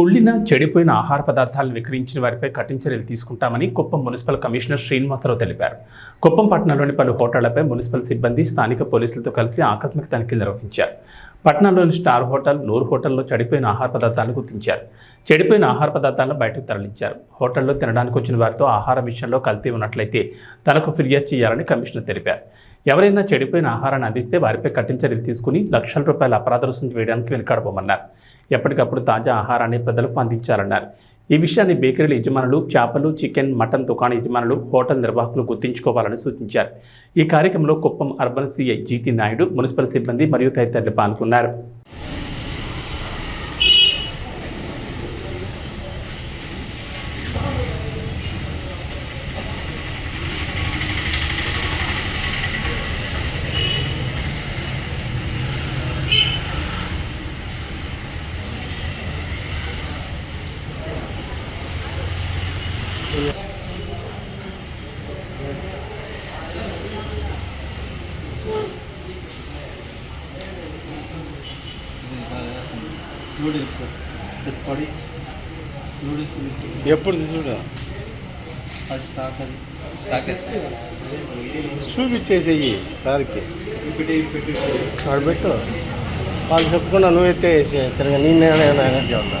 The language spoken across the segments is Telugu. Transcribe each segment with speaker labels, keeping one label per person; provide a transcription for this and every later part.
Speaker 1: కుళ్ళిన చెడిపోయిన ఆహార పదార్థాలను విక్రయించిన వారిపై కఠిన చర్యలు తీసుకుంటామని కుప్పం మున్సిపల్ కమిషనర్ శ్రీనివాసరావు తెలిపారు. కుప్పం పట్టణంలోని పలు హోటళ్ళపై మున్సిపల్ సిబ్బంది స్థానిక పోలీసులతో కలిసి ఆకస్మిక తనిఖీలు నిర్వహించారు. పట్టణంలోని స్టార్ హోటల్ నూరు హోటల్లో చెడిపోయిన ఆహార పదార్థాలను గుర్తించారు. చెడిపోయిన ఆహార పదార్థాలను బయటకు తరలించారు. హోటల్లో తినడానికి వచ్చిన వారితో ఆహారం విషయంలో కల్తీ ఉన్నట్లయితే తనకు ఫిర్యాదు చేయాలని కమిషనర్ తెలిపారు. ఎవరైనా చెడిపోయిన ఆహారాన్ని అందిస్తే వారిపై కఠిన చర్యలు తీసుకుని లక్షల రూపాయల అపరాధ రుసుము వేయడానికి వెనుకాడబోమన్నారు. ఎప్పటికప్పుడు తాజా ఆహారాన్ని ప్రజలకు అందించాలన్నారు. ఈ విషయాన్ని బేకరీల యజమానులు చేపలు చికెన్ మటన్ దుకాణ యజమానులు హోటల్ నిర్వాహకులు గుర్తుంచుకోవాలని సూచించారు. ఈ కార్యక్రమంలో Kuppam urban CI Jeethi Naidu municipal సిబ్బంది మరియు తదితరులు పాల్గొన్నారు.
Speaker 2: ఎప్పుడు చూడ
Speaker 3: అది స్టాక్ అది స్టాక్ వేస్తే
Speaker 2: చూపించేసేయి సార్కి
Speaker 3: ఇప్పుడు పెట్టి
Speaker 2: వాడు పెట్టు వాళ్ళు చెప్పుకున్నా నువ్వు ఎత్తేసి తిరగ నేనే ఎనర్జీ ఉన్నా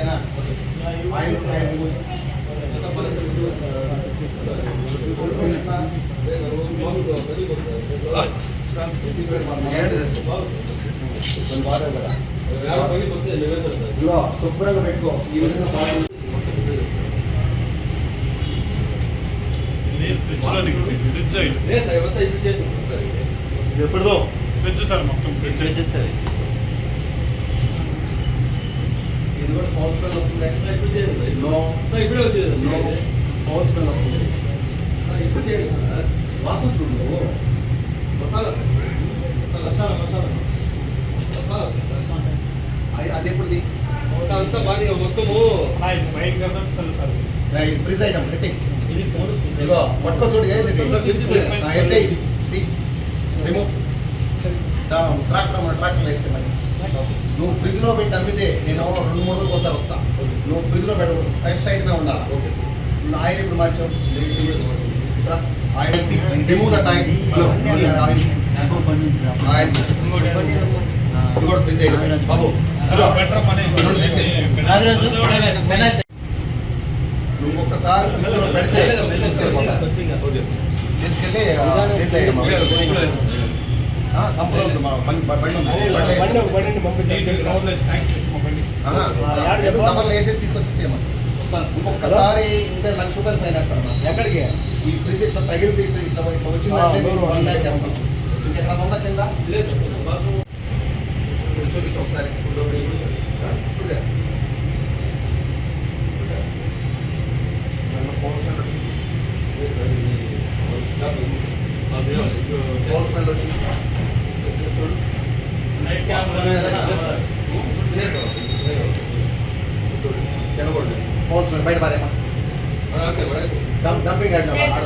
Speaker 4: ఓకేనా? ఫ్రై శుభ్రంగా పెట్టుకో. ఈ విధంగా బాగా
Speaker 5: ఎప్పుడుదో ఫ్రిడ్జ్ సార్ మొత్తం ఫ్రిడ్జ్.
Speaker 3: చేస్తారు
Speaker 4: ఇది కూడా ఫౌల్ స్మెల్ వస్తుంది. నో నో ఫౌల్ స్మెల్ వస్తుంది. వాసన చూడు. నువ్వు. అది- అది ఎప్పుడుది?
Speaker 3: అంతా బాగా మొత్తము.
Speaker 4: ఫ్రిజ్ ఐటమ్ ఎత్తి
Speaker 3: ఇది ఫోన్
Speaker 4: ఇగో పట్టుకో చూడు ఏది రిమూవ్. ట్రాక్టర్ ట్రాక్టర్ వేస్తే మరి. నువ్వు ఫ్రిడ్జ్లో పెట్టి అమ్మితే నేను రెండు మూడు రోజులు ఒకసారి వస్తా. నువ్వు ఫ్రిడ్జ్లో పెట్టు ఫ్రెష్ ఐటమే ఉండాలి? నువ్వు ఆయిల్ ఇప్పుడు మార్చావు? Oil remove that oil. Oil. Oil ఇది కూడా ఫ్రిడ్జ్ ఐటమే బాబు. నువ్వు ఒక్కసారి పెడితే. తీసుకెళ్ళి ఇంకొకసారి ఇంకా లక్ష రూపాయలు ఫైన్ వేస్తారమ్మా
Speaker 2: ఎక్కడికి
Speaker 4: ఈ ఫ్రిడ్జ్ ఇట్లా తగిలితే ఇట్లా ఇట్లా వచ్చిందంటే వన్ ల్యాక్ వేస్తాం ఇంకెట్లా ఉందా కింద చూపించు ఒకసారి ఫుడ్ ఇప్పుడు ఫోన్ వచ్చింది ఫోన్ స్మెల్ వచ్చింది చూడు తినకూడదు ఫోన్ స్మెల్ బయట పారేమా డంప్ డంపింగ్ యార్డ్ ఆడ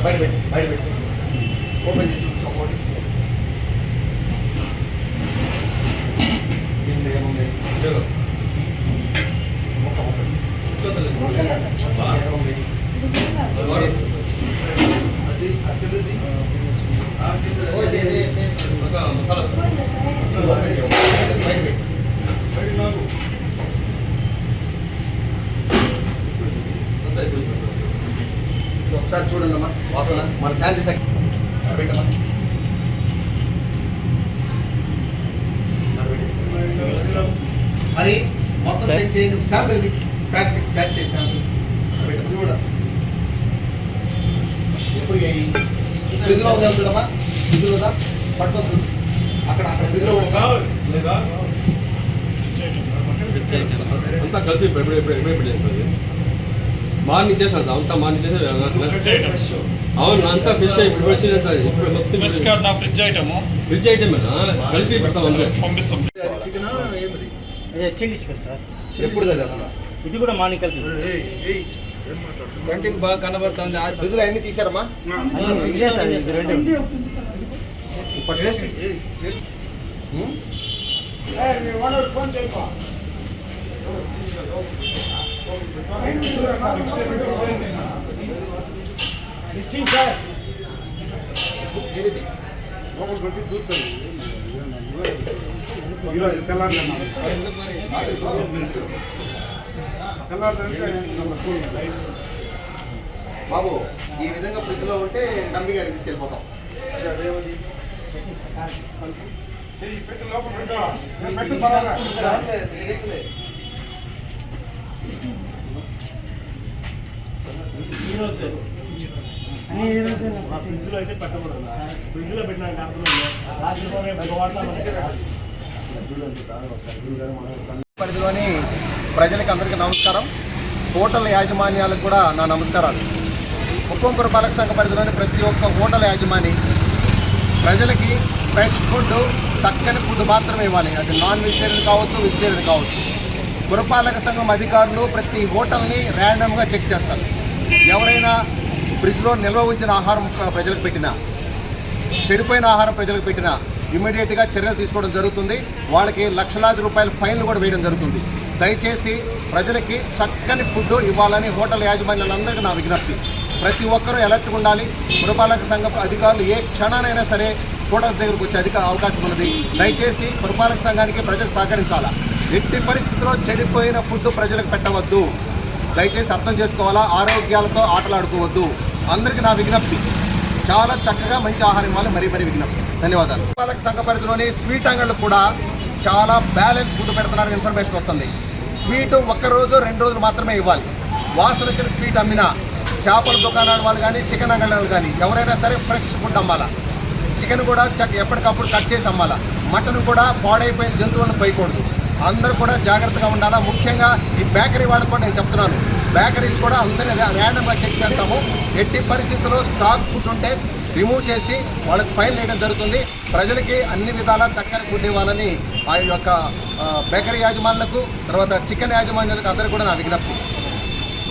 Speaker 4: బయట పెట్టి ఓపెన్ చేసి చూపించు ఒకటి ఏముంది మొక్క అది ఓకే
Speaker 3: మసాలా
Speaker 4: ఓపెన్ చేయి బయట పెట్టి
Speaker 3: అంతా చూసాను
Speaker 4: ఇది ఒకసారి వాసన మన శానిటైజ్ పెట్టమ్మా. మరి మొత్తం చెక్ చేయండి. శాంపిల్ ప్యాక్ ప్యాక్ చేసి శాంపిల్ కూడా. ఇప్పుడు ఫ్రిడ్జ్లో ఉంది అనుకుంటామా? ఫ్రిడ్జ్లో పట్టుకోవచ్చు అక్కడ అక్కడ ఫ్రిడ్జ్లో.
Speaker 3: అంతా కలిపి ఇప్పుడు ఎప్పుడు ఎప్పుడు ఎప్పుడు చేస్తుంది మార్నింగ్ చేసాను అంతా మార్నింగ్ చేసి
Speaker 5: ఫ్రిడ్జ్ ఐటమ్
Speaker 3: అవును అంతా ఫిష్ ఇప్పుడు వచ్చింది ఇప్పుడు మొత్తం
Speaker 5: ఫ్రెష్ కాదు నా ఫ్రిడ్జ్ ఐటమ్
Speaker 3: ఫ్రిడ్జ్ ఐటమ్ కలిపి పెడతాం అంతే
Speaker 5: పంపిస్తాం.
Speaker 2: Chilli chicken sir.
Speaker 4: ఎప్పుడు అది అసలు?
Speaker 2: ఇది కూడా మార్నింగ్ కలిపి.
Speaker 3: కంటికి బాగా కనబడుతుంది
Speaker 4: ఫ్రిడ్జ్లో అన్ని తీసారమ్మా?
Speaker 2: ఇదే సార్ ఇది
Speaker 4: బాబు ఈ విధంగా ఫ్రిడ్జ్లో ఉంటే డమ్మిగా తీసుకెళ్ళిపోతాం.
Speaker 5: ఫ్రిడ్జ్లో అయితే పెట్టకూడదు ఫ్రిడ్జ్
Speaker 4: పరిధిలోని ప్రజలకి అందరికీ నమస్కారం. హోటల్ యాజమాన్యాలకు కూడా నా నమస్కారాలు. ఉప్పంపుర పాలక సంఘ పరిధిలోని ప్రతి ఒక్క హోటల్ యాజమాని ప్రజలకి ఫ్రెష్ ఫుడ్ చక్కని ఫుడ్ మాత్రమే ఇవ్వాలి. అది నాన్ వెజిటేరియన్ కావచ్చు వెజిటేరియన్ కావచ్చు. పురపాలక సంఘం అధికారులు ప్రతి హోటల్ని ర్యాండమ్గా చెక్ చేస్తారు. ఎవరైనా ఫ్రిడ్జ్లో నిల్వ ఉంచిన ఆహారం ప్రజలకు పెట్టినా చెడిపోయిన ఆహారం ప్రజలకు పెట్టినా ఇమీడియట్గా చర్యలు తీసుకోవడం జరుగుతుంది. వాళ్ళకి లక్షలాది రూపాయల ఫైన్లు కూడా వేయడం జరుగుతుంది. దయచేసి ప్రజలకి చక్కని ఫుడ్ ఇవ్వాలని హోటల్ యాజమాన్యాలందరికీ నా విజ్ఞప్తి. ప్రతి ఒక్కరూ ఎలర్ట్గా ఉండాలి. పురపాలక సంఘ అధికారులు ఏ క్షణానైనా సరే హోటల్స్ దగ్గరకు వచ్చే అధిక అవకాశం ఉన్నది. దయచేసి పురపాలక సంఘానికి ప్రజలు సహకరించాలా? ఎట్టి పరిస్థితుల్లో చెడిపోయిన ఫుడ్ ప్రజలకు పెట్టవద్దు. దయచేసి అర్థం చేసుకోవాలా? ఆరోగ్యాలతో ఆటలాడుకోవద్దు. అందరికీ నా విజ్ఞప్తి. చాలా చక్కగా మంచి ఆహారం ఇవ్వాలి మరీ మరీ విజ్ఞప్తి. ధన్యవాదాలు. వాళ్ళకి సంఘ పరిధిలోని స్వీట్ అంగళ్ళు కూడా చాలా బ్యాలెన్స్ ఫుడ్ పెడుతున్నారని ఇన్ఫర్మేషన్ వస్తుంది. స్వీట్ ఒక్కరోజు రెండు రోజులు మాత్రమే ఇవ్వాలి. వాసన వచ్చిన స్వీట్ అమ్మినా చేపల దుకాణాల వాళ్ళు కానీ చికెన్ అంగళ్ళ వాళ్ళు కానీ ఎవరైనా సరే ఫ్రెష్ ఫుడ్ అమ్మాలా. చికెన్ కూడా చక్క ఎప్పటికప్పుడు కట్ చేసి అమ్మాలా. మటన్ కూడా పాడైపోయిన జంతువులను పోయకూడదు అందరూ కూడా జాగ్రత్తగా ఉండాలా? ముఖ్యంగా ఈ బేకరీ వాళ్ళకు కూడా నేను చెప్తున్నాను. బేకరీస్ కూడా అందరినీ ర్యాండమ్గా చెక్ చేస్తాము. ఎట్టి పరిస్థితుల్లో స్టాక్ ఫుడ్ ఉంటే రిమూవ్ చేసి వాళ్ళకి ఫైన్ వేయడం జరుగుతుంది. ప్రజలకి అన్ని విధాలా చక్కని ఫుడ్ ఇవ్వాలని ఆ యొక్క బేకరీ యాజమాన్యులకు తర్వాత చికెన్ యాజమాన్యులకు అందరూ కూడా నా విజ్ఞప్తి.